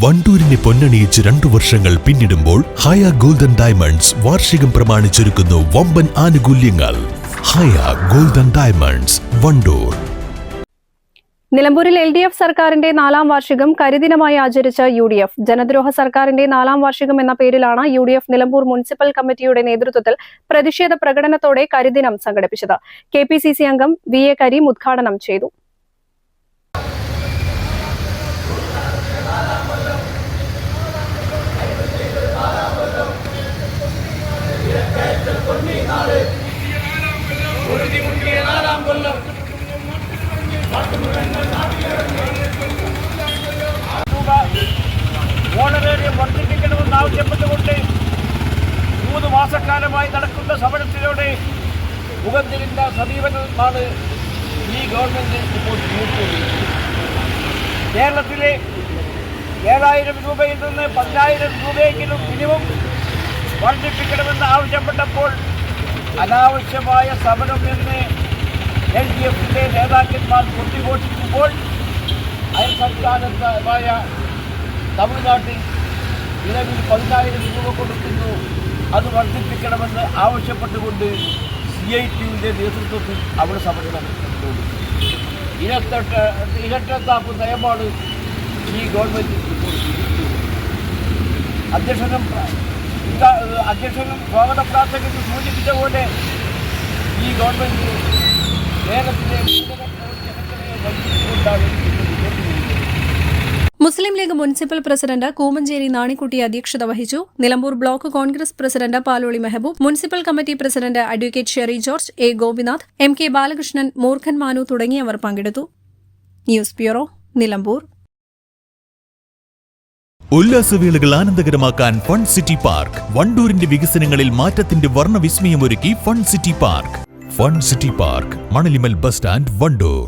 വണ്ടൂരിനെ പൊന്നണിയിച്ച് രണ്ടു വർഷങ്ങൾ പിന്നിടുമ്പോൾ ഹയ ഗോൾഡൻ ഡയമണ്ട്സ് വാർഷികം പ്രമാണിച്ചൊരുക്കുന്നു വമ്പൻ ആനുകൂല്യങ്ങൾ. Haya golden diamonds Wandoor. നിലമ്പൂരിൽ എൽ ഡി എഫ് സർക്കാരിന്റെ നാലാം വാർഷികം കരിദിനമായി ആചരിച്ച യു ഡി എഫ്. ജനദ്രോഹ സർക്കാരിന്റെ നാലാം വാർഷികം എന്ന പേരിലാണ് U D F Nilambur municipal കമ്മിറ്റിയുടെ നേതൃത്വത്തിൽ പ്രതിഷേധ പ്രകടനത്തോടെ കരിദിനം സംഘടിപ്പിച്ചത്. കെ പി സി സി അംഗം വി എ കരീം ഉദ്ഘാടനം ചെയ്തു. രൂപ ഓണറേറിയം വർദ്ധിപ്പിക്കണമെന്ന് ആവശ്യപ്പെട്ടുകൊണ്ട് മൂന്ന് മാസക്കാലമായി നടക്കുന്ന സമരത്തിലൂടെ മുഖത്തിരിഞ്ഞ സമീപനമാണ് ഈ ഗവൺമെന്റ് ഇപ്പോൾ കേരളത്തിലെ ഏഴായിരം രൂപയിൽ നിന്ന് പതിനായിരം രൂപയെങ്കിലും മിനിമം വർദ്ധിപ്പിക്കണമെന്ന് ആവശ്യപ്പെട്ടപ്പോൾ അനാവശ്യമായ സമരം എന്ന് എൽ ഡി എഫിന്റെ നേതാക്കന്മാർ കൊട്ടിഘോഷിക്കുമ്പോൾ അയൽ സംസ്ഥാനമായ തമിഴ്നാട്ടിൽ നിലവിൽ പതിനായിരം രൂപ കൊടുക്കുന്നു അത് വർദ്ധിപ്പിക്കണമെന്ന് ആവശ്യപ്പെട്ടുകൊണ്ട് സി ഐ ടിയുടെ നേതൃത്വത്തിൽ അവിടെ സമരം ഇരട്ട ഇരട്ടത്താപ്പ് നയമാണ് ഈ ഗവൺമെന്റ്. അധ്യക്ഷനും അധ്യക്ഷനും സ്വാഗത പ്രാർത്ഥനയ്ക്ക് സൂചിപ്പിച്ച പോലെ ഈ government Muslim League municipal president Koomancheri Nanikutty അധ്യക്ഷത വഹിച്ചു. Nilambur block Congress president Paloli Mehaboob municipal committee president advocate Sheri George A Gopinath M K Balakrishnan Moorkhan Manu തുടങ്ങിയവർ പങ്കെടുത്തു. News bureau Nilambur. ഉല്ലാസവേളകൾ ആനന്ദകരമാക്കാൻ ഫൺ സിറ്റി പാർക്ക്. വണ്ടൂരിന്റെ വികസനങ്ങളിൽ മാറ്റത്തിന്റെ വർണവിസ്മയമൊരുക്കി fun city park. Fun city park Manalimal bus stand Wandoor.